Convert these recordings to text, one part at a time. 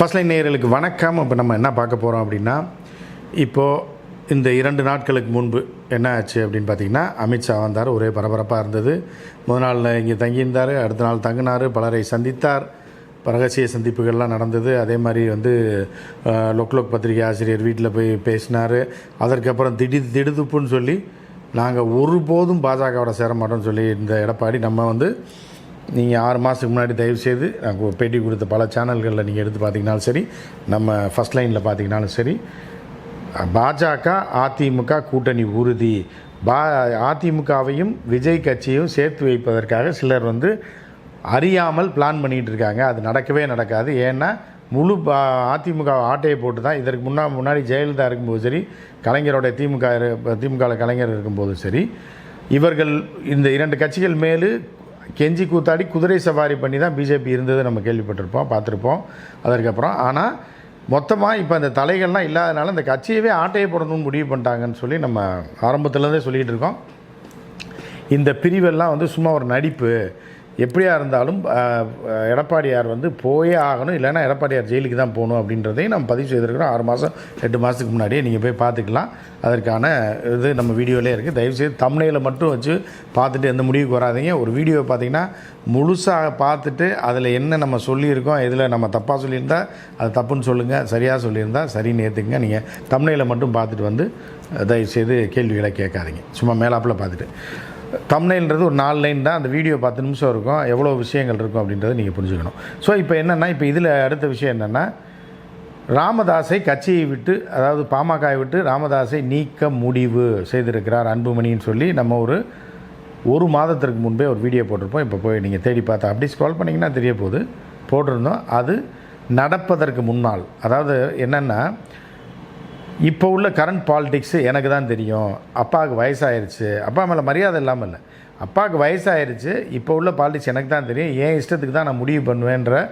First line நேயர்களுக்கு வணக்கம். இப்போ நம்ம என்ன பார்க்க போகிறோம் அப்படின்னா இப்போது இந்த இரண்டு நாட்களுக்கு முன்பு என்ன ஆச்சு அப்படின்னு பார்த்தீங்கன்னா அமித்ஷா வந்தார் ஒரே பரபரப்பாக இருந்தது. முதல் நாள் இங்கே தங்கியிருந்தார் அடுத்த நாள் தங்கினார் பலரை சந்தித்தார். ரகசிய சந்திப்புகள்லாம் நடந்தது. அதே மாதிரி வந்து லொக்லோக் பத்திரிகை ஆசிரியர் வீட்டில் போய் பேசினார். அதற்கப்புறம் திடீர் திடுதுப்புன்னு சொல்லி நாங்கள் ஒருபோதும் பாஜகவோட சேர மாட்டோம்னு சொல்லி இந்த எடப்பாடி நம்ம வந்து நீங்கள் ஆறு மாதத்துக்கு முன்னாடி தயவுசெய்து நாங்கள் பேட்டி கொடுத்த பல சேனல்களில் நீங்கள் எடுத்து பார்த்தீங்கனாலும் சரி நம்ம ஃபஸ்ட் லைனில் பார்த்தீங்கனாலும் சரி பாஜக அதிமுக கூட்டணி உறுதி. பா அதிமுகவையும் விஜய் கட்சியும் சேர்த்து வைப்பதற்காக சிலர் வந்து அறியாமல் பிளான் பண்ணிகிட்டு இருக்காங்க. அது நடக்கவே நடக்காது. ஏன்னா முழு அதிமுக ஆட்டையை போட்டு தான் இதற்கு முன்னா முன்னாடி ஜெயலலிதா இருக்கும்போது சரி கலைஞரோட திமுக திமுக திமுகவில் கலைஞர் இருக்கும்போதும் சரி இவர்கள் இந்த இரண்டு கட்சிகள் மேலு கெஞ்சி கூத்தாடி குதிரை சவாரி பண்ணி தான் பிஜேபி இருந்தது நம்ம கேள்விப்பட்டிருப்போம் பார்த்துருப்போம். அதற்கப்புறம் ஆனால் மொத்தமாக இப்போ அந்த தலைகள்லாம் இல்லாதனால இந்த கட்சியவே ஆட்டையை போடணும்னு முடிவு பண்ணிட்டாங்கன்னு சொல்லி நம்ம ஆரம்பத்துலேருந்தே சொல்லிகிட்டு இருக்கோம். இந்த பிரிவெல்லாம் வந்து சும்மா ஒரு நடிப்பு எப்படியா இருந்தாலும் எடப்பாடியார் வந்து போயே ஆகணும். இல்லைன்னா எடப்பாடியார் ஜெயிலுக்கு தான் போகணும் அப்படின்றதையும் நம்ம பதிவு செய்திருக்கிறோம். ஆறு மாதம் எட்டு மாதத்துக்கு முன்னாடியே நீங்கள் போய் பார்த்துக்கலாம். அதற்கான இது நம்ம வீடியோலே இருக்குது தயவுசெய்து தமிழையில் மட்டும் வச்சு பார்த்துட்டு எந்த முடிவுக்கு வராதிங்க. ஒரு வீடியோ பார்த்தீங்கன்னா முழுசாக பார்த்துட்டு அதில் என்ன நம்ம சொல்லியிருக்கோம் எதில் நம்ம தப்பாக சொல்லியிருந்தால் அது தப்புன்னு சொல்லுங்கள் சரியாக சொல்லியிருந்தா சரின்னு ஏற்றுக்குங்க நீங்கள் தமிழையில் மட்டும் பார்த்துட்டு வந்து தயவுசெய்து கேள்விகளை கேட்காதீங்க. சும்மா மேலாப்பில் பார்த்துட்டு. தம்னைன்றது ஒரு நாலு லைன் தான். அந்த வீடியோ பத்து நிமிஷம் இருக்கும். எவ்வளோ விஷயங்கள் இருக்கும் அப்படின்றத நீங்கள் புரிஞ்சுக்கணும். ஸோ இப்போ என்னென்னா இப்போ இதில் அடுத்த விஷயம் என்னென்னா ராமதாஸை கட்சியை விட்டு அதாவது பாமகவை விட்டு ராமதாஸை நீக்க முடிவு செய்திருக்கிறார் அன்புமணின்னு சொல்லி நம்ம ஒரு ஒரு மாதத்திற்கு முன்பே ஒரு வீடியோ போட்டிருப்போம். இப்போ போய் நீங்கள் தேடி பார்த்தா அப்படி ஸ்க்ரால் பண்ணிங்கன்னா தெரிய போகுது. போட்டிருந்தோம். அது நடப்பதற்கு முன்னால் அதாவது என்னென்னா இப்போ உள்ள கரண்ட் பாலிடிக்ஸு எனக்கு தான் தெரியும். அப்பாவுக்கு வயசாயிருச்சு. அப்பா மேலே மரியாதை இல்லாமல் இல்லை. அப்பாவுக்கு வயசாயிருச்சு. இப்போ உள்ள பாலிடிக்ஸ் எனக்கு தான் தெரியும். என் இஷ்டத்துக்கு தான் நான் முடிவு பண்ணுவேன்ற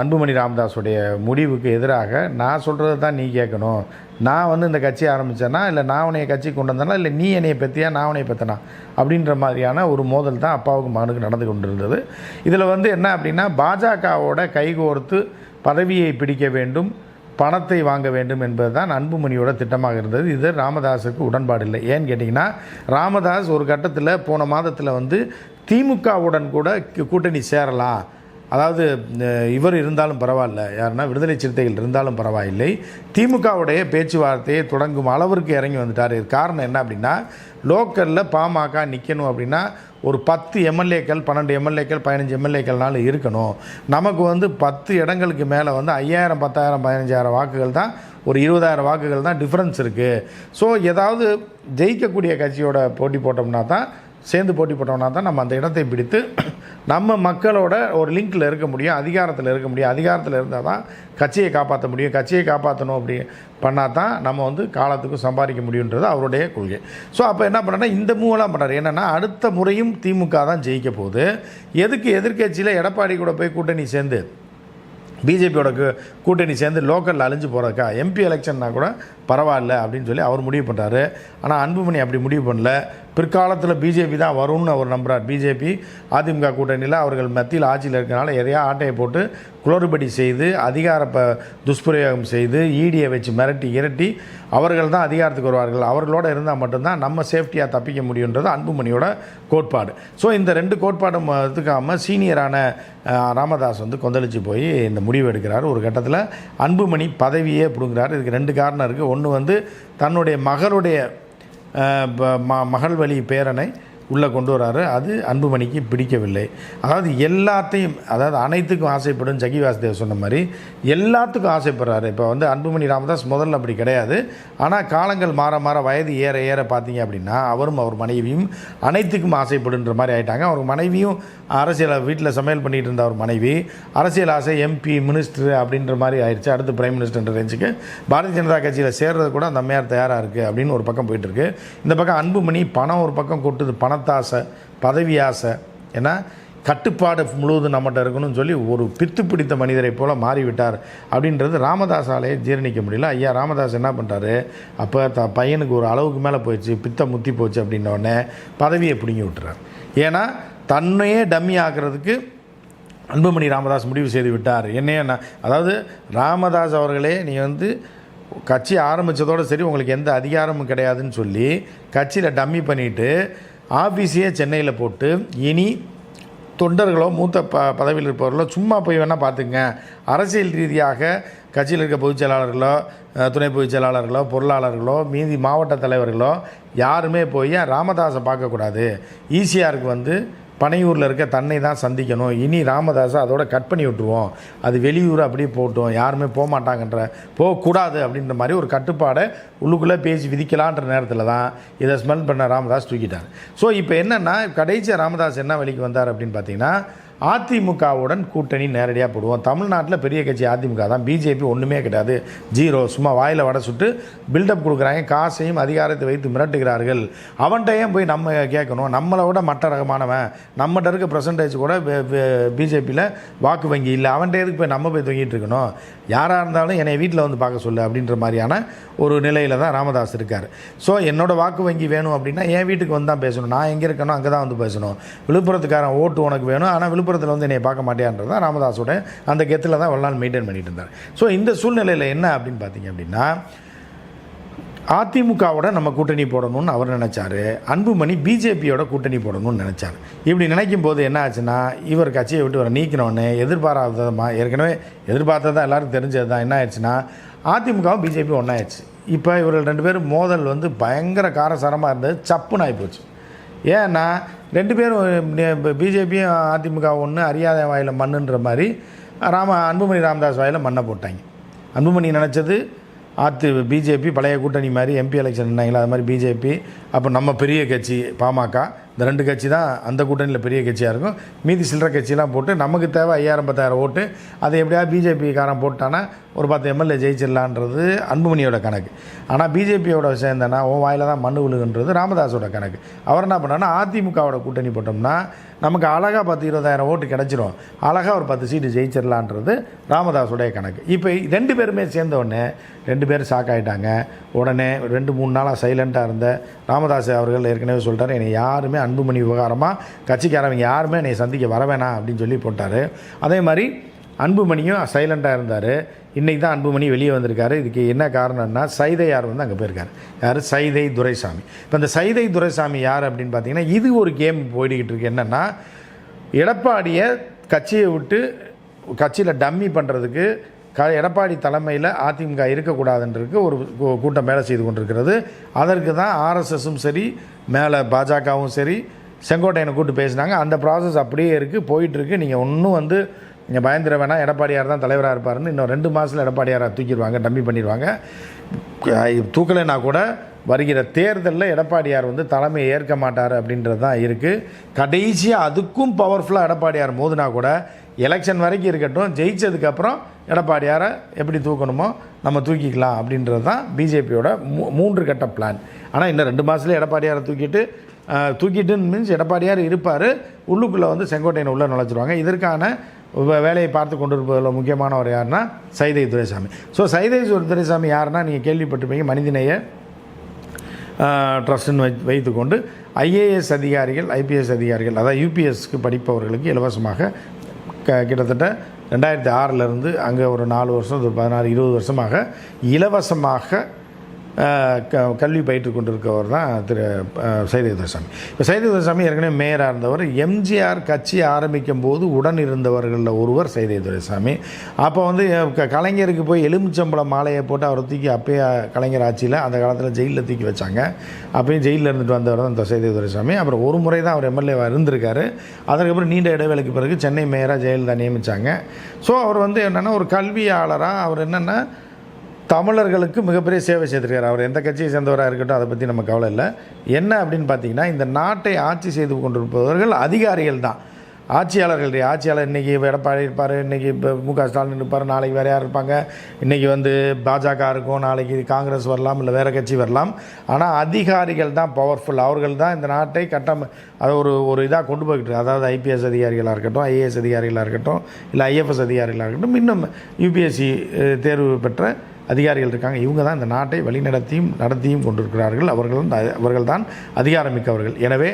அன்புமணி ராமதாஸுடைய முடிவுக்கு எதிராக நான் சொல்கிறத தான் நீ கேட்கணும். நான் வந்து இந்த கட்சி ஆரம்பித்தேன்னா இல்லை நான் உனைய கட்சி கொண்டு வந்தேனா? இல்லை நீ என்னைய பற்றியா நான் உன்னைய பற்றினா அப்படின்ற மாதிரியான ஒரு மோதல் தான் அப்பாவுக்கு மகனுக்கு நடந்து கொண்டிருந்தது. இதில் வந்து என்ன அப்படின்னா பாஜகவோட கைகோர்த்து பதவியை பிடிக்க வேண்டும். பணத்தை வாங்க வேண்டும் என்பது தான் அன்புமணியோட திட்டமாக இருந்தது. இது ராமதாஸுக்கு உடன்பாடு இல்லை ஏன்னு கேட்டிங்கன்னா ராமதாஸ் ஒரு கட்டத்தில் போன மாதத்தில் வந்து திமுகவுடன் கூட கூட்டணி சேரலாம். அதாவது இவர் இருந்தாலும் பரவாயில்ல. யாருன்னா விடுதலை சிறுத்தைகள் இருந்தாலும் பரவாயில்லை. திமுகவுடைய பேச்சுவார்த்தையை தொடங்கும் அளவிற்கு இறங்கி வந்துட்டார். இது காரணம் என்ன அப்படின்னா லோக்கலில் பாமக நிற்கணும் அப்படின்னா ஒரு பத்து எம்எல்ஏக்கள் பன்னெண்டு எம்எல்ஏக்கள் பதினஞ்சு எம்எல்ஏக்கள்னால இருக்கணும். நமக்கு வந்து பத்து இடங்களுக்கு மேலே வந்து ஐயாயிரம் பத்தாயிரம் பதினஞ்சாயிரம் வாக்குகள் தான் ஒரு இருபதாயிரம் வாக்குகள் தான் டிஃப்ரென்ஸ் இருக்குது ஸோ ஏதாவது ஜெயிக்கக்கூடிய கட்சியோட போட்டி போட்டோம்னா தான் சேர்ந்து போட்டி போட்டோம்னா தான் நம்ம அந்த இடத்தை பிடித்து நம்ம மக்களோட ஒரு லிங்கில் இருக்க முடியும் அதிகாரத்தில் இருக்க முடியும். அதிகாரத்தில் இருந்தால் தான் கட்சியை காப்பாற்ற முடியும். கட்சியை காப்பாற்றணும் அப்படி பண்ணால் தான் நம்ம வந்து காலத்துக்கும் சம்பாதிக்க முடியுன்றது அவருடைய கொள்கை. ஸோ அப்போ என்ன பண்ணுறேன்னா இந்த மூவெல்லாம் பண்ணுறாரு என்னென்னா அடுத்த முறையும் திமுக தான் ஜெயிக்க போகுது. எதுக்கு எதிர்க்கட்சியில் எடப்பாடி கூட போய் கூட்டணி சேர்ந்து பிஜேபியோட கூட்டணி சேர்ந்து லோக்கலில் அழிஞ்சு போகிறக்கா எம்பி எலெக்ஷன்னா கூட பரவாயில்ல அப்படின்னு சொல்லி அவர் முடிவு பண்ணுறாரு ஆனால் அன்புமணி அப்படி முடிவு பண்ணல. பிற்காலத்தில் பிஜேபி தான் வரும்னு அவர் நம்புகிறார் பிஜேபி அதிமுக கூட்டணியில் அவர்கள் மத்தியில் ஆட்சியில் இருக்கிறனால எதையா ஆட்டையை போட்டு குளறுபடி செய்து அதிகார ப துஷ்பிரயோகம் செய்து ஈடியை வச்சு மிரட்டி இரட்டி அவர்கள் தான் அதிகாரத்துக்கு வருவார்கள். அவர்களோட இருந்தால் மட்டும்தான் நம்ம சேஃப்டியாக தப்பிக்க முடியுன்றது அன்புமணியோட கோட்பாடு. ஸோ இந்த ரெண்டு கோட்பாடும் எடுத்துக்காமல் சீனியரான ராமதாஸ் வந்து கொந்தளிச்சு போய் இந்த முடிவு எடுக்கிறார். ஒரு கட்டத்தில் அன்புமணி பதவியே பிடுங்குறாரு. இதுக்கு ரெண்டு காரணம் இருக்குது ஒன்று வந்து தன்னுடைய மகளுடைய ப- ம- மகள் வழி பேரனை உள்ளே கொண்டு வராரு. அது அன்புமணிக்கு பிடிக்கவில்லை. அதாவது எல்லாத்தையும் அதாவது அனைத்துக்கும் ஆசைப்படும் ஜகி வாசுதேவ் சொன்ன மாதிரி எல்லாத்துக்கும் ஆசைப்படுறாரு. இப்போ வந்து அன்புமணி ராமதாஸ் முதல்ல அப்படி கிடையாது. ஆனால் காலங்கள் மாற மாற வயது ஏற ஏற பார்த்தீங்க அப்படின்னா அவரும் அவர் மனைவியும் அனைத்துக்கும் ஆசைப்படுன்ற மாதிரி ஆயிட்டாங்க. அவர் மனைவியும் அரசியல் வீட்டில் சமையல் பண்ணிகிட்டு இருந்த அவர் மனைவி அரசியல் ஆசை எம்பி மினிஸ்டர் அப்படின்ற மாதிரி ஆயிடுச்சு. அடுத்து பிரைம் மினிஸ்டர்ன்ற ரேஞ்சுக்கு பாரதிய ஜனதா கட்சியில் சேர்றது கூட அந்த அம்மையார் தயாராக இருக்குது அப்படின்னு ஒரு பக்கம் போயிட்டுருக்கு இந்த பக்கம் அன்புமணி பணம் ஒரு பக்கம் கொட்டுது. பணம் பணத்தாசை பதவி ஆசை ஏன்னா கட்டுப்பாடு முழுவதும் நம்மகிட்ட இருக்கணும்னு சொல்லி ஒரு பித்து பிடித்த மனிதரை போல் மாறிவிட்டார் அப்படின்றது ராமதாஸாலே ஜீரணிக்க முடியல. ஐயா ராமதாஸ் என்ன பண்ணுறாரு அப்போ த பையனுக்கு ஒரு அளவுக்கு மேலே போயிடுச்சு பித்த முத்தி போச்சு அப்படின்ன உடனே பதவியை பிடுங்கி விட்டுறார். ஏன்னா தன்னையே டம்மி ஆக்கிறதுக்கு அன்புமணி ராமதாஸ் முடிவு செய்து விட்டார். என்னையே நான் அதாவது ராமதாஸ் அவர்களே நீ வந்து கட்சி ஆரம்பித்ததோடு சரி உங்களுக்கு எந்த அதிகாரமும் கிடையாதுன்னு சொல்லி கட்சியில் டம்மி பண்ணிவிட்டு ஆஃபீஸையே சென்னையில் போட்டு இனி தொண்டர்களோ மூத்த ப பதவியில் இருப்பவர்களோ சும்மா போய் வேணால் பார்த்துங்க அரசியல் ரீதியாக கட்சியில் இருக்க பொதுச் செயலாளர்களோ துணை பொதுச் செயலாளர்களோ பொருளாளர்களோ மீதி மாவட்ட தலைவர்களோ யாருமே போய் ராமதாஸை பார்க்கக்கூடாது. ஈசிஆருக்கு வந்து பனையூரில் இருக்க தன்னை தான் சந்திக்கணும். இனி ராமதாஸை அதோட கட் பண்ணி விட்டுருவோம். அது வெளியூர் அப்படியே போட்டோம். யாருமே போக மாட்டாங்கன்ற போகக்கூடாது அப்படின்ற மாதிரி ஒரு கட்டுப்பாடை உள்ளுக்குள்ளே பேசி விதிக்கலான்ற நேரத்தில் தான் இதை ஸ்மெல் பண்ண ராமதாஸ் தூக்கிட்டார். ஸோ இப்போ என்னென்னா கடைசியாக ராமதாஸ் என்ன வழிக்கு வந்தார் அப்படின்னு பார்த்தீங்கன்னா அதிமுகவுடன் கூட்டணி நேரடியாக போடுவோம். தமிழ்நாட்டில் பெரிய கட்சி அதிமுக தான். பிஜேபி ஒன்றுமே கிடையாது. ஜீரோ சும்மா வாயில் வடை சுட்டு பில்டப் கொடுக்குறாங்க. காசையும் அதிகாரத்தை வைத்து மிரட்டுகிறார்கள். அவன்கிட்ட ஏன் போய் நம்ம கேட்கணும்? நம்மளை விட மற்ற ரகமானவன். நம்மகிட்ட இருக்க பர்சன்டேஜ் கூட பிஜேபியில் வாக்கு வங்கி இல்லை. அவன்கிட்ட எதுக்கு போய் நம்ம போய் தொங்கிட்டு இருக்கணும்? யாராக இருந்தாலும் என்னை வீட்டில் வந்து பார்க்க சொல்லு அப்படின்ற மாதிரியான ஒரு நிலையில் தான் ராமதாஸ் இருக்கார். ஸோ என்னோட வாக்கு வங்கி வேணும் அப்படின்னா என் வீட்டுக்கு வந்து தான் பேசணும். நான் எங்கே இருக்கணும் அங்கே தான் வந்து பேசணும். விழுப்புரத்துக்காரன் ஓட்டு உனக்கு வேணும். ஆனால் விழுப்புரம் விழுப்புரத்தில் வந்து என்னை பார்க்க மாட்டேன்றது தான் ராமதாஸோட அந்த கெத்தில் தான் ஒரு நாள் மெயின்டைன் பண்ணிட்டு இருந்தார். ஸோ இந்த சூழ்நிலையில் என்ன அப்படின்னு பார்த்தீங்க அப்படின்னா அதிமுகவோட நம்ம கூட்டணி போடணும்னு அவர் நினச்சாரு. அன்புமணி பிஜேபியோட கூட்டணி போடணும்னு நினச்சார். இப்படி நினைக்கும் போது என்ன ஆச்சுன்னா இவர் கட்சியை விட்டு வர நீக்கினோன்னு எதிர்பாராததமாக ஏற்கனவே எதிர்பார்த்ததா எல்லாருக்கும் தெரிஞ்சது தான் என்ன ஆயிடுச்சுன்னா அதிமுகவும் பிஜேபி ஒன்றாயிடுச்சு இப்போ இவர்கள் ரெண்டு பேரும் மோதல் வந்து பயங்கர காரசாரமாக இருந்தது சப்புன்னு ஆகிப்போச்சு ஏன்னா ரெண்டு பேரும் பிஜேபியும் அதிமுக ஒன்று அறியாத வாயில் மண்ணுன்ற மாதிரி ராம அன்புமணி ராமதாஸ் வாயில் மண்ணை போட்டாங்க. அன்புமணி நினச்சது ஆத்து பிஜேபி பழைய கூட்டணி மாதிரி எம்பி எலெக்ஷன் இருந்தாங்களா அது மாதிரி பிஜேபி அப்போ நம்ம பெரிய கட்சி பாமக இந்த ரெண்டு கட்சி தான் அந்த கூட்டணியில் பெரிய கட்சியாக இருக்கும். மீதி சில்லற கட்சியெலாம் போட்டு நமக்கு தேவை ஐயாயிரம் பத்தாயிரம் ஓட்டு. அதை எப்படியாவது பிஜேபிக்காரன் போட்டானா ஒரு பத்து எம்எல்ஏ ஜெயிச்சிடலான்றது அன்புமணியோட கணக்கு. ஆனால் பிஜேபியோட சேர்ந்தனா உன் வாயில் தான் மண்ணு விழுகுன்றது ராமதாஸோட கணக்கு. அவர் என்ன பண்ணான்னா அதிமுகவோட கூட்டணி போட்டோம்னா நமக்கு அழகாக பத்து இருபதாயிரம் ஓட்டு கிடச்சிரும். அழகாக ஒரு பத்து சீட்டு ஜெயிச்சிடலான்றது ராமதாஸோடைய கணக்கு. இப்போ ரெண்டு பேருமே சேர்ந்த உடனே ரெண்டு பேரும் ஷாக் ஆகிட்டாங்க உடனே ரெண்டு மூணு நாளாக சைலண்ட்டாக இருந்த ராமதாஸ் அவர்கள் ஏற்கனவே சொல்லிட்டார் என்னை யாருமே அன்புமணி விவகாரமாக கட்சிக்காரவங்க யாருமே என்னை சந்திக்க வர வேணாம் அப்படின்னு சொல்லி போட்டார். அதே மாதிரி அன்புமணியும் சைலண்ட்டாக இருந்தார். இன்றைக்கி தான் அன்புமணி வெளியே வந்திருக்காரு. இதுக்கு என்ன காரணம்னா சைதையார் வந்து அங்கே போயிருக்காரு. யார்? சைதை துரைசாமி. இப்போ இந்த சைதை துரைசாமி யார் அப்படின்னு பார்த்தீங்கன்னா இது ஒரு கேம் போயிட்டுக்கிட்டு இருக்கு. என்னென்னா எடப்பாடியை கட்சியை விட்டு கட்சியில் டம்மி பண்ணுறதுக்கு க எடப்பாடி தலைமையில் அதிமுக இருக்கக்கூடாதுன்றதுக்கு ஒரு கூட்டம் வேலை செய்து கொண்டிருக்கிறது. அதற்கு தான் ஆர்எஸ்எஸும் சரி மேலே பாஜகவும் சரி செங்கோட்டையனை கூப்பிட்டு பேசினாங்க. அந்த ப்ராசஸ் அப்படியே இருக்குது போயிட்டுருக்கு நீங்கள் ஒன்றும் வந்து இங்கே பயந்துட வேணாம் எடப்பாடியார் தான் தலைவராக இருப்பாருன்னு இன்னும் ரெண்டு மாதத்தில் எடப்பாடியாரை தூக்கிடுவாங்க டம்மி பண்ணிடுவாங்க. தூக்கலைன்னா கூட வருகிற தேர்தலில் எடப்பாடியார் வந்து தலைமையை ஏற்க மாட்டார் அப்படின்றது தான் இருக்குது கடைசியாக அதுக்கும் பவர்ஃபுல்லாக எடப்பாடியார் மோதுனா கூட எலெக்ஷன் வரைக்கும் இருக்கட்டும் ஜெயிச்சதுக்கப்புறம் எடப்பாடியாரை எப்படி தூக்கணுமோ நம்ம தூக்கிக்கலாம் அப்படின்றது தான் பிஜேபியோட மூ மூன்று கட்ட பிளான் ஆனால் இன்னும் ரெண்டு மாதத்துல எடப்பாடியாரை தூக்கிட்டு தூக்கிட்டுன்னு மீன்ஸ் எடப்பாடியார் இருப்பார் உள்ளுக்குள்ளே வந்து செங்கோட்டையனை உள்ளே நுழைச்சிருவாங்க. இதற்கான வேலையை பார்த்து கொண்டிருப்பதில் முக்கியமானவர் யாருன்னா சைதை துரைசாமி. ஸோ சைதை துரைசாமி யாருன்னா நீங்கள் கேள்விப்பட்டிருப்பீங்க மனிதநேய ட்ரஸ்ட்டுன்னு வை வைத்துக்கொண்டு ஐஏஎஸ் அதிகாரிகள் ஐபிஎஸ் அதிகாரிகள் அதாவது யூபிஎஸ்க்கு படிப்பவர்களுக்கு இலவசமாக க கிட்டத்தட்ட ரெண்டாயிரத்தி ஆறிலிருந்து அங்கே ஒரு நாலு வருஷம் ஒரு பதினாறு இருபது வருஷமாக இலவசமாக க கல்வி பயிற்று கொண்டிருக்கவர் தான் திரு அஹ், இப்போ சைதை ஏற்கனவே மேயராக இருந்தவர். எம்ஜிஆர் கட்சி ஆரம்பிக்கும் போது உடன் இருந்தவர்களில் ஒருவர் சைதேதுரைசாமி அப்போ வந்து க- கலைஞருக்கு போய் எலுமிச்சம்பழம் மாலையை போட்டு அவரை தூக்கி அப்பயே கலைஞர் ஆட்சியில் அந்த காலத்தில் ஜெயிலில் தூக்கி வச்சாங்க. அப்பயும் ஜெயிலில் இருந்துட்டு வந்தவர் தான் இந்த சைதை அப்புறம் ஒரு முறை தான் அவர் எம்எல்ஏவாக இருந்திருக்காரு. அதற்கப்புறம் நீண்ட இடைவேளைக்கு பிறகு சென்னை மேயராக ஜெயலலிதா நியமித்தாங்க ஸோ அவர் வந்து என்னென்னா ஒரு கல்வியாளராக அவர் என்னென்னா தமிழர்களுக்கு மிகப்பெரிய சேவை செய்திருக்கார். அவர் எந்த கட்சியை சேர்ந்தவராக இருக்கட்டும் அதை பற்றி நம்ம கவலை இல்லை. என்ன அப்படின்னு பார்த்தீங்கன்னா இந்த நாட்டை ஆட்சி செய்து கொண்டிருப்பவர்கள் அதிகாரிகள் தான். ஆட்சியாளர்கள் ஆட்சியாளர் இன்றைக்கி எடப்பாடி இருப்பார் இன்றைக்கி இப்போ மு க ஸ்டாலின் இருப்பார் நாளைக்கு வேறு யார் இருப்பாங்க? இன்றைக்கி வந்து பாஜக இருக்கும் நாளைக்கு காங்கிரஸ் வரலாம் இல்லை வேறு கட்சி வரலாம். ஆனால் அதிகாரிகள் தான் பவர்ஃபுல் அவர்கள் தான் இந்த நாட்டை கட்டம் அதை ஒரு ஒரு இதாக கொண்டு போய்கிட்டு அதாவது ஐபிஎஸ் அதிகாரிகளாக இருக்கட்டும் ஐஏஎஸ் அதிகாரிகளாக இருக்கட்டும் இல்லை ஐஎஃப்எஸ் அதிகாரிகளாக இருக்கட்டும் இன்னும் யூபிஎஸ்சி தேர்வு பெற்ற அதிகாரிகள் இருக்காங்க. இவங்க தான் இந்த நாட்டை வழிநடத்தியும் நடத்தியும் கொண்டிருக்கிறார்கள். அவர்கள் அவர்கள் தான் அதிகாரமிக்கவர்கள். எனவே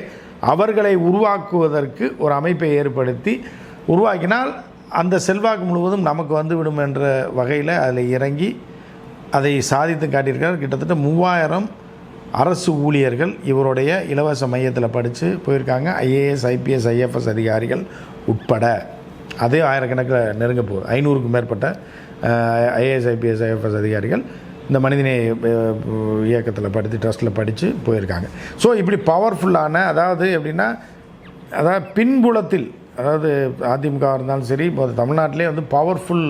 அவர்களை உருவாக்குவதற்கு ஒரு அமைப்பை ஏற்படுத்தி உருவாக்கினால் அந்த செல்வாக்கு முழுவதும் நமக்கு வந்து விடும் என்ற வகையில் அதில் இறங்கி அதை சாதித்து காட்டியிருக்கிறார். கிட்டத்தட்ட மூவாயிரம் அரசு ஊழியர்கள் இவருடைய இலவச மையத்தில் படித்து போயிருக்காங்க. ஐஏஎஸ் ஐபிஎஸ் ஐஎஃப்எஸ் அதிகாரிகள் உட்பட. அதே ஆயிரக்கணக்கில் நெருங்க போகுது. ஐநூறுக்கும் மேற்பட்ட ஐஏஎஸ் ஐபிஎஸ் ஐஎஃப்எஸ் அதிகாரிகள் இந்த மனிதநேய இயக்கத்தில் படித்து ட்ரஸ்ட்டில் படித்து போயிருக்காங்க. ஸோ இப்படி பவர்ஃபுல்லான அதாவது எப்படின்னா அதாவது பின்புலத்தில் அதாவது அதிமுக இருந்தாலும் சரி இப்போ தமிழ்நாட்டிலே வந்து பவர்ஃபுல்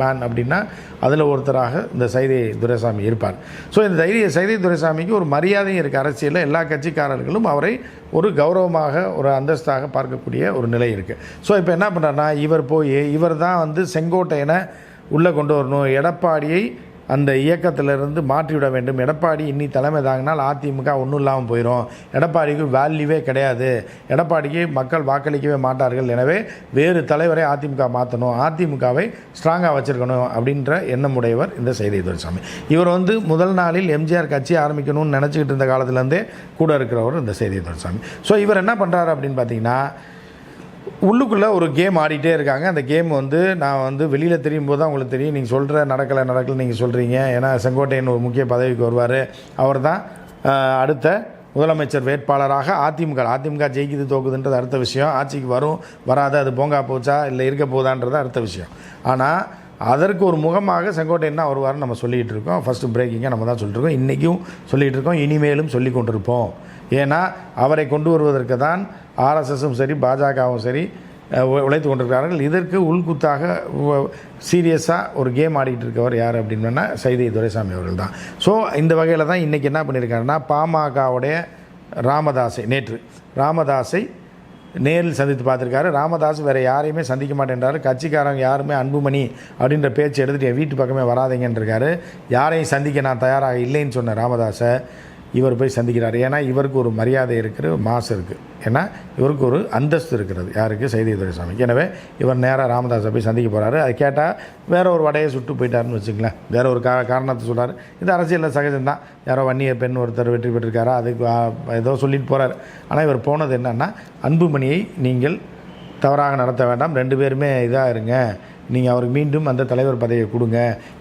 மேன் அப்படின்னா அதில் ஒருத்தராக இந்த சைதை துரைசாமி இருப்பார். ஸோ இந்த தைரிய சைதை துரைசாமிக்கு ஒரு மரியாதையும் இருக்குது அரசியலில் எல்லா கட்சிக்காரர்களும் அவரை ஒரு கௌரவமாக ஒரு அந்தஸ்தாக பார்க்கக்கூடிய ஒரு நிலை இருக்குது ஸோ இப்போ என்ன பண்ணுறாருன்னா இவர் போய் இவர் தான் வந்து செங்கோட்டையனை உள்ளே கொண்டு வரணும். எடப்பாடியை அந்த இயக்கத்திலிருந்து மாற்றிவிட வேண்டும். எடப்பாடி இன்னி தலைமை தாங்கினால் அதிமுக ஒன்றும் இல்லாமல் போயிடும் எடப்பாடிக்கு வேல்யூவே கிடையாது. எடப்பாடிக்கு மக்கள் வாக்களிக்கவே மாட்டார்கள். எனவே வேறு தலைவரை அதிமுக மாற்றணும். அதிமுகவை ஸ்ட்ராங்காக வச்சுருக்கணும் அப்படின்ற எண்ணமுடையவர் இந்த செய்தி துரைசாமி. இவர் வந்து முதல் நாளில் எம்ஜிஆர் கட்சி ஆரம்பிக்கணும்னு நினச்சிக்கிட்டு இருந்த காலத்துலேருந்தே கூட இருக்கிறவர் இந்த செய்தி துரைசாமி. ஸோ இவர் என்ன பண்ணுறாரு அப்படின்னு பார்த்தீங்கன்னா உள்ளுக்குள்ளே ஒரு கேம் ஆடிட்டே இருக்காங்க. அந்த கேம் வந்து நான் வந்து வெளியில் தெரியும் போது தான் உங்களுக்கு தெரியும். நீங்கள் சொல்கிற நடக்கலை நடக்கலை நீங்கள் சொல்கிறீங்க ஏன்னா செங்கோட்டையன் ஒரு முக்கிய பதவிக்கு வருவார். அவர் தான் அடுத்த முதலமைச்சர் வேட்பாளராக அதிமுக. அதிமுக ஜெயிக்குது தோக்குதுன்றது அடுத்த விஷயம். ஆட்சிக்கு வரும் வராது அது போங்கா போச்சா இல்லை இருக்க போதான்றது அடுத்த விஷயம். ஆனால் அதற்கு ஒரு முகமாக செங்கோட்டையன் தான் வருவார்னு நம்ம சொல்லிகிட்டு இருக்கோம். ஃபஸ்ட்டு பிரேக்கிங்காக நம்ம தான் சொல்லிட்டு இன்றைக்கும் சொல்லிகிட்டு இருக்கோம். இனிமேலும் சொல்லி கொண்டிருப்போம். ஏன்னா அவரை கொண்டு வருவதற்கு தான் ஆர்எஸ்எஸும் சரி பாஜகவும் சரி உழைத்து கொண்டிருக்கிறார்கள். இதற்கு உள்குத்தாக சீரியஸாக ஒரு கேம் ஆடிக்கிட்டு இருக்கவர் யார் அப்படின்னா சைதை துரைசாமி அவர்கள் தான். ஸோ இந்த வகையில் தான் இன்றைக்கி என்ன பண்ணியிருக்காருன்னா பாமகவுடைய ராமதாஸை நேற்று ராமதாஸை நேரில் சந்தித்து பார்த்துருக்காரு. ராமதாஸ் வேறு யாரையுமே சந்திக்க மாட்டேன்றாரு. கட்சிக்காரங்க யாருமே அன்புமணி அப்படின்ற பேச்சு எடுத்துகிட்டு என் வீட்டு பக்கமே வராதீங்கன்றிருக்காரு யாரையும் சந்திக்க நான் தயாராக இல்லைன்னு சொன்னேன் ராமதாஸை இவர் போய் சந்திக்கிறார். ஏன்னா இவருக்கு ஒரு மரியாதை இருக்கிற மாசு இருக்குது ஏன்னா இவருக்கு ஒரு அந்தஸ்து இருக்கிறது. யாருக்கு? செய்தி துரைசாமிக்கு எனவே இவர் நேராக ராமதாஸை போய் சந்திக்க போகிறாரு அது கேட்டால் வேற ஒரு வடையை சுட்டு போயிட்டாருன்னு வச்சுங்களேன் வேற ஒரு கா காரணத்தை சொல்கிறார் இது அரசியலில் சகஜம்தான். யாரோ வன்னிய பெண் ஒருத்தர் வெற்றி பெற்றிருக்காரா? அதுக்கு ஏதோ சொல்லிட்டு போகிறார் ஆனால் இவர் போனது என்னென்னா அன்புமணியை நீங்கள் தவறாக நடத்த வேண்டாம். ரெண்டு பேருமே இதாக இருங்க. நீங்கள் அவருக்கு மீண்டும் அந்த தலைவர் பதவியை கொடுங்க.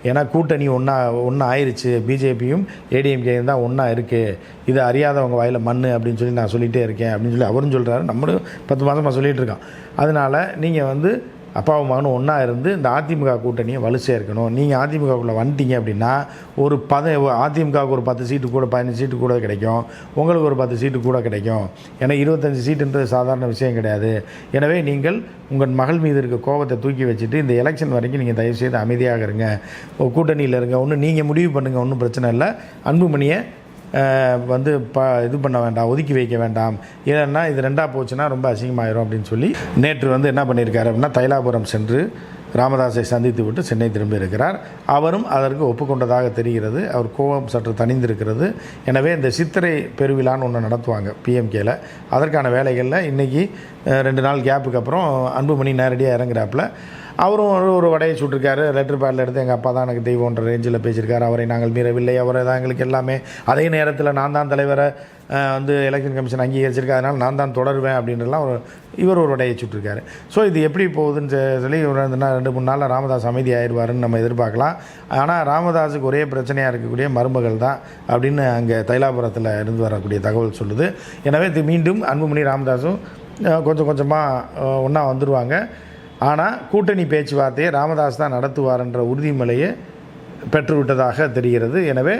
ஏன்னா கூட்டணி ஒன்றா ஒன்றா ஆயிடுச்சு பிஜேபியும் ஏடிஎம்கேயும் தான் ஒன்றா இருக்குது இது அறியாதவங்க வாயில் மண் அப்படின்னு சொல்லி நான் சொல்லிகிட்டே இருக்கேன் அப்படின்னு சொல்லி அவரும் சொல்கிறாரு நம்மளும் பத்து மாதமாக சொல்லிகிட்டு இருக்கோம் அதனால் நீங்கள் வந்து அப்பாவும் மகனும் ஒன்றா இருந்து இந்த அதிமுக கூட்டணியை வலு சேர்க்கணும். நீங்கள் அதிமுகக்குள்ளே வந்துட்டீங்க அப்படின்னா ஒரு பத அதிமுகவுக்கு ஒரு பத்து சீட்டு கூட பதினஞ்சு சீட்டு கூட கிடைக்கும். உங்களுக்கு ஒரு பத்து சீட்டு கூட கிடைக்கும். ஏன்னா இருபத்தஞ்சி சீட்டுன்றது சாதாரண விஷயம் கிடையாது. எனவே நீங்கள் உங்கள் மகள் மீது இருக்க கோபத்தை தூக்கி வச்சுட்டு இந்த எலெக்ஷன் வரைக்கும் நீங்கள் தயவுசெய்து அமைதியாக இருங்க. கூட்டணியில் இருங்க. ஒன்றும் நீங்கள் முடிவு பண்ணுங்கள் ஒன்றும் பிரச்சனை இல்லை. அன்புமணியை வந்து ப இது பண்ண வேண்டாம் ஒதுக்கி வைக்க வேண்டாம். ஏன்னா இது ரெண்டாக போச்சுன்னா ரொம்ப அசிங்கமாயிரும் அப்படின்னு சொல்லி நேற்று வந்து என்ன பண்ணியிருக்காரு அப்படின்னா தைலாபுரம் சென்று ராமதாஸை சந்தித்து விட்டு சென்னை திரும்பியிருக்கிறார் அவரும் அதற்கு ஒப்புக்கொண்டதாக தெரிகிறது. அவர் கோபம் சற்று தணிந்திருக்கிறது. எனவே இந்த சித்திரை பெருவிழான்னு ஒன்று நடத்துவாங்க பிஎம்கேல அதற்கான வேலைகளில் இன்றைக்கி ரெண்டு நாள் கேப்புக்கு அப்புறம் அன்புமணி நேரடியாக இறங்குறாப்புல. அவரும் ஒரு ஒரு வடையை சுட்டிருக்காரு. லெட்டர் பேடில் எடுத்து எங்கள் அப்பா தான் எனக்கு தெய்வம்ன்ற ரேஞ்சில் பேசியிருக்காரு. அவரை நாங்கள் மீறவில்லை. அவரை தான் எங்களுக்கு எல்லாமே அதே நேரத்தில் நான் தான் தலைவரை வந்து எலெக்ஷன் கமிஷன் அங்கீகரிச்சிருக்கேன் அதனால் நான் தான் தொடருவேன் அப்படின்றலாம் ஒரு இவர் ஒரு வடையை சுட்டிருக்காரு. ஸோ இது எப்படி போகுதுன்னு சொல்லி இவர் ரெண்டு மூணு நாளில் ராமதாஸ் அமைதி ஆயிடுவாருன்னு நம்ம எதிர்பார்க்கலாம். ஆனால் ராமதாஸுக்கு ஒரே பிரச்சனையாக இருக்கக்கூடிய மருமகள் தான் அப்படின்னு அங்கே தைலாபுரத்தில் இருந்து வரக்கூடிய தகவல் சொல்லுது. எனவே இது மீண்டும் அன்புமணி ராமதாஸும் கொஞ்சம் கொஞ்சமாக ஒன்றா வந்துடுவாங்க ஆனால் கூட்டணி பேச்சுவார்த்தையை ராமதாஸ் தான் நடத்துவார்ன்ற உறுதிமொழியை பெற்றுவிட்டதாக தெரிகிறது. எனவே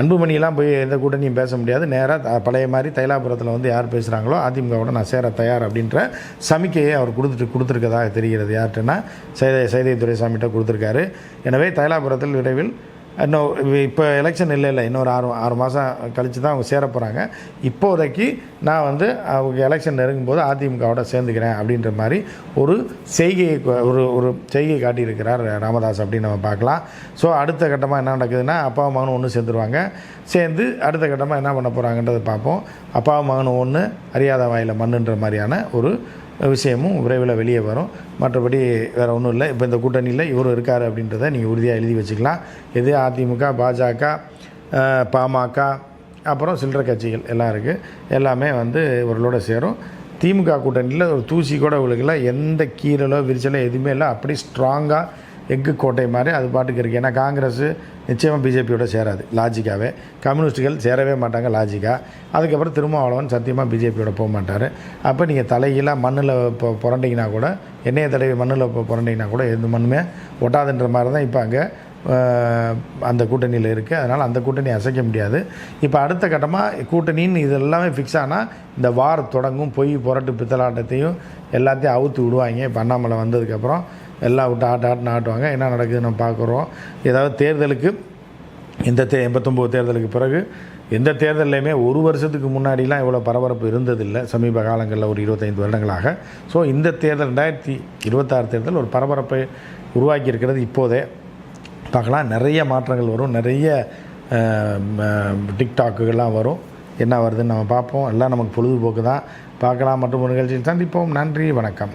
அன்புமணியெல்லாம் போய் எந்த கூட்டணியும் பேச முடியாது. நேராக பழைய மாதிரி தைலாபுரத்தில் வந்து யார் பேசுகிறாங்களோ அதிமுகவோட நான் சேர தயார் அப்படின்ற சமிக்கையை அவர் கொடுத்துட்டு கொடுத்துருக்கதாக தெரிகிறது. யார்கிட்டனா சைதை சைதை துரைசாமிகிட்ட கொடுத்துருக்காரு. எனவே தைலாபுரத்தில் விரைவில் இன்னும் இப்போ எலெக்ஷன் இல்லை இல்லை. இன்னொரு ஆறு ஆறு மாதம் கழித்து தான் அவங்க சேர போகிறாங்க இப்போதைக்கு நான் வந்து அவங்க எலெக்ஷன் நெருங்கும்போது அதிமுகவோட சேர்ந்துக்கிறேன் அப்படின்ற மாதிரி ஒரு செய்கையை ஒரு ஒரு செய்கை காட்டியிருக்கிறார் ராமதாஸ் அப்படின்னு நம்ம பார்க்கலாம். ஸோ அடுத்த கட்டமாக என்ன நடக்குதுன்னா அப்பாவும் மகனும் ஒன்று சேர்ந்துருவாங்க. சேர்ந்து அடுத்த கட்டமாக என்ன பண்ண போகிறாங்கன்றதை பார்ப்போம். அப்பாவும் மகனும் ஒன்று அறியாத வாயில் மண்ணுன்ற மாதிரியான ஒரு விஷயமும் விரைவில் வெளியே வரும். மற்றபடி வேறு ஒன்றும் இல்லை. இப்போ இந்த கூட்டணியில் இவரும் இருக்கார் அப்படின்றத நீங்கள் உறுதியாக எழுதி வச்சுக்கலாம். எது அதிமுக பாஜக பாமக அப்புறம் சில்லற கட்சிகள் எல்லாம் இருக்குது எல்லாமே வந்து இவர்களோட சேரும். திமுக கூட்டணியில் ஒரு தூசி கூட விழுகல. எந்த கீரலோ விரிச்சலோ எதுவுமே இல்லை. அப்படி ஸ்ட்ராங்காக எக்கு கோட்டை மாதிரி அது பாட்டுக்கு இருக்குது ஏன்னா காங்கிரஸ் நிச்சயமாக பிஜேபியோட சேராது. லாஜிக்காகவே கம்யூனிஸ்ட்டுகள் சேரவே மாட்டாங்க லாஜிக்காக அதுக்கப்புறம் திருமாவளவன் சத்தியமாக பிஜேபியோட போக மாட்டார். அப்போ நீங்கள் தலைகீழாக மண்ணில் இப்போ புரண்டிங்கன்னா கூட எண்ணெயை தடவி மண்ணில் இப்போ புரண்டிங்கன்னா கூட எந்த மண்ணுமே ஒட்டாதுன்ற மாதிரி தான் இப்போ அங்கே அந்த கூட்டணியில் இருக்குது அதனால் அந்த கூட்டணி அசைக்க முடியாது. இப்போ அடுத்த கட்டமாக கூட்டணின்னு இது எல்லாமே ஃபிக்ஸ் ஆனால் இந்த வார் தொடங்கும் பொய் புரட்டு பித்தலாட்டத்தையும் எல்லாத்தையும் அவுத்து விடுவாங்க. இப்போ அண்ணாமலை வந்ததுக்கப்புறம் எல்லாம் விட்டு ஆட்ட ஆட்டுன்னு ஆட்டுவாங்க. என்ன நடக்குதுன்னு நம்ம பார்க்குறோம். ஏதாவது தேர்தலுக்கு இந்த தே எண்பத்தொம்போது தேர்தலுக்கு பிறகு எந்த தேர்தல்லையுமே ஒரு வருஷத்துக்கு முன்னாடிலாம் இவ்வளோ பரபரப்பு இருந்ததில்லை. சமீப காலங்களில் ஒரு இருபத்தைந்து வருடங்களாக. ஸோ இந்த தேர்தல் ரெண்டாயிரத்தி இருபத்தாறு தேர்தல் ஒரு பரபரப்பை உருவாக்கி இருக்கிறது இப்போதே. பார்க்கலாம். நிறைய மாற்றங்கள் வரும். நிறைய டிக்டாக்குகள்லாம் வரும். என்ன வருதுன்னு நம்ம பார்ப்போம். எல்லாம் நமக்கு பொழுதுபோக்கு தான் பார்க்கலாம். மற்றும் ஒரு நிகழ்ச்சியில் சந்திப்போம். நன்றி. வணக்கம்.